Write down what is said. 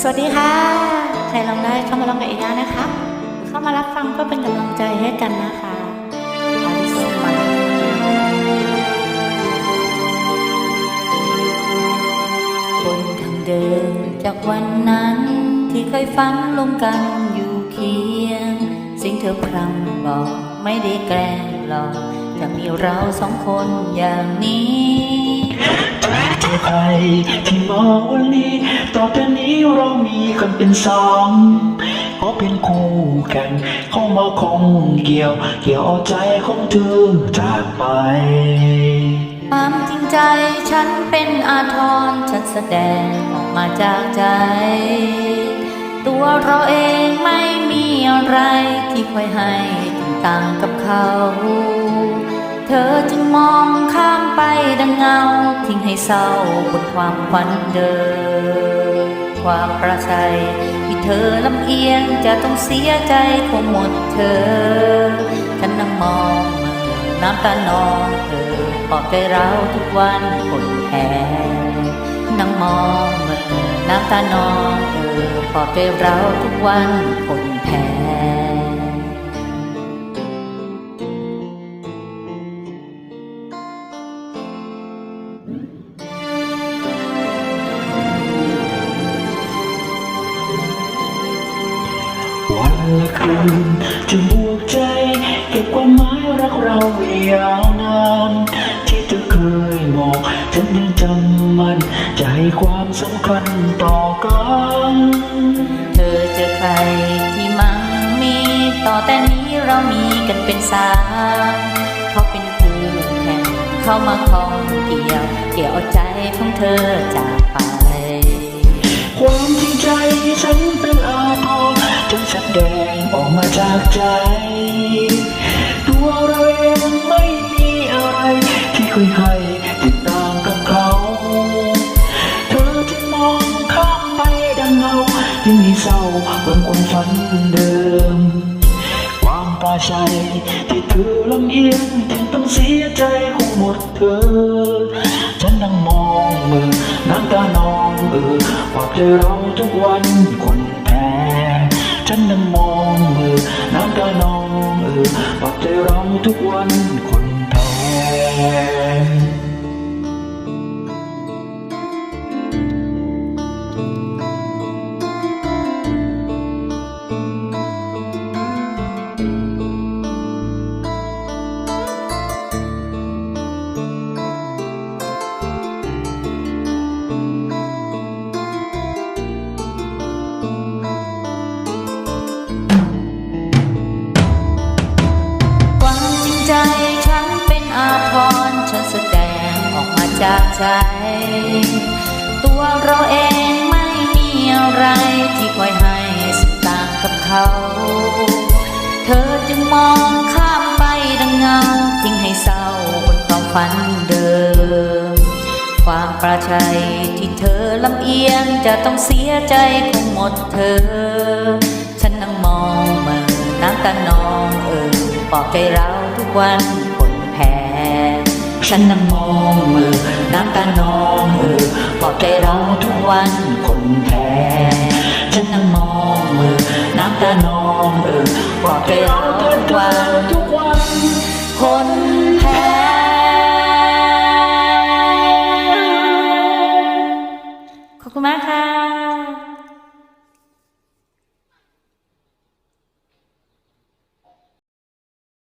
สวัสดีค่ะ ใครลองได้เข้ามาลองกับเอกานะคะ เข้ามารับฟังเพื่อเป็นกำลังใจให้กันนะคะอาริสมันบนทางเดินจากวันนั้น ที่เคยฝันลงกันอยู่เคียง สิ่งเธอพรำบอกไม่ได้แกล้งหรอกจะมีเราสองคนอย่างนี้ ใครที่มองวันนี้ ต่อไปนี้เรามีกันเป็นสองขอเป็นคู่กันเข้ามาคงเกี่ยว เกี่ยวเอาใจของเธอจากไปความจริงใจฉันเป็นอาทรฉันแสดงออกมาจากใจ ตัวเราเองไม่มีอะไรที่ค่อยให้ต่างกับเขา เธอจึงมองข้ามไปดังเงา ทิ้งให้เศร้าบนความฝันเดิม ความประชัยที่เธอลำเอียงจะต้องเสียใจคงหมดเธอ ฉันนั่งมองมือน้ำตานองเธอปลอบใจเราทุกวันคนแพ้นั่งมองมือน้ำตานองเธอปลอบใจเราทุกวันคนแพ้ ละคืนจะบวกใจ เก็บความหมายรักเรายาวนานที่เธอเคยบอกฉันยังจำมัน จะให้ความสำคัญต่อกันเธอเจอใครที่มั่งมีต่อแต่นี้เรามีกันเป็นสามเขาเป็นคู่แข่งเข้ามาคล้องเกี่ยว เกี่ยวเอาใจของเธอจากไป ความจริงใจฉัน นแสดงออกมาจากใจ ตัวเราเองไม่มีอะไร ที่เคยให้ติดตามกับเขา เธอจึงมองข้ามไปดังเงายังมีเศร้าบนความฝันเดิม ความปลาชัยที่เธอลำเอียงจึงต้องเสียใจคงหมดเธอ ฉันนั่งมองมือน้ำตานองเออปลอบใจเราทุกวันคน ฉันนั้นมองมือน้ำตานองเออปัดใจเราทุกวัน ใจ ตัวเราเองไม่มีอะไรที่คอยให้สต่างกับเขา เธอจึงมองข้ามไปดังเงา ทิ้งให้เศร้าบนความฝันเดิม ความประชัยที่เธอลำเอียงจะต้องเสียใจคงหมดเธอ ฉันนั่งมองมือน้ำตานองเออปลอบใจเราทุกวัน ฉันนั่งมองมือน้ำตานองเออปลอบใจเราทุกวันคนแพ้ฉันนั่งมองมือน้ำตานองเออปลอบใจเราทุกวันทุกวันคนแพ้ขอบคุณมากค่ะ